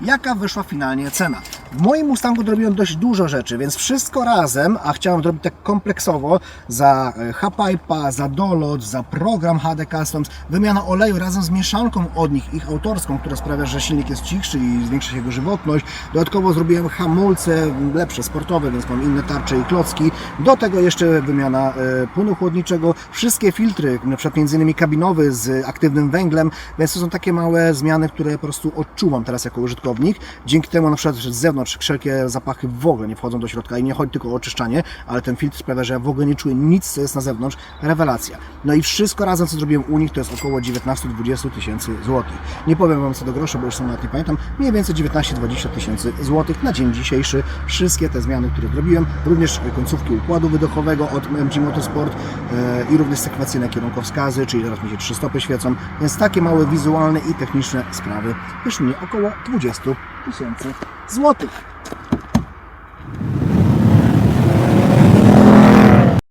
jaka wyszła finalnie cena. W moim Mustangu zrobiłem dość dużo rzeczy, więc wszystko razem, a chciałem zrobić tak kompleksowo, za e, H-Pipe'a, za dolot, za program HD Customs, wymiana oleju razem z mieszanką od nich, ich autorską, która sprawia, że silnik jest cichszy i zwiększa się jego żywotność. Dodatkowo zrobiłem hamulce lepsze, sportowe, więc mam inne tarcze i klocki. Do tego jeszcze wymiana e, płynu chłodniczego, wszystkie filtry, na przykład między innymi kabinowy z aktywnym węglem, więc to są takie małe zmiany, które po prostu odczuwam teraz jako użytkownik. Dzięki temu na przykład z zewnątrz wszelkie zapachy w ogóle nie wchodzą do środka i nie chodzi tylko o oczyszczanie, ale ten filtr sprawia, że ja w ogóle nie czuję nic, co jest na zewnątrz. Rewelacja. No i wszystko razem, co zrobiłem u nich, to jest około 19-20 tysięcy złotych. Nie powiem Wam co do grosza, bo już sam nawet nie pamiętam. Mniej więcej 19-20 tysięcy złotych na dzień dzisiejszy. Wszystkie te zmiany, które zrobiłem, również końcówki układu wydechowego od MG Motorsport e, i również sekwencyjne kierunkowskazy, czyli teraz mi się trzy stopy świecą. Więc takie małe wizualne i techniczne sprawy wyszły mnie około 20 tysięcy złotych.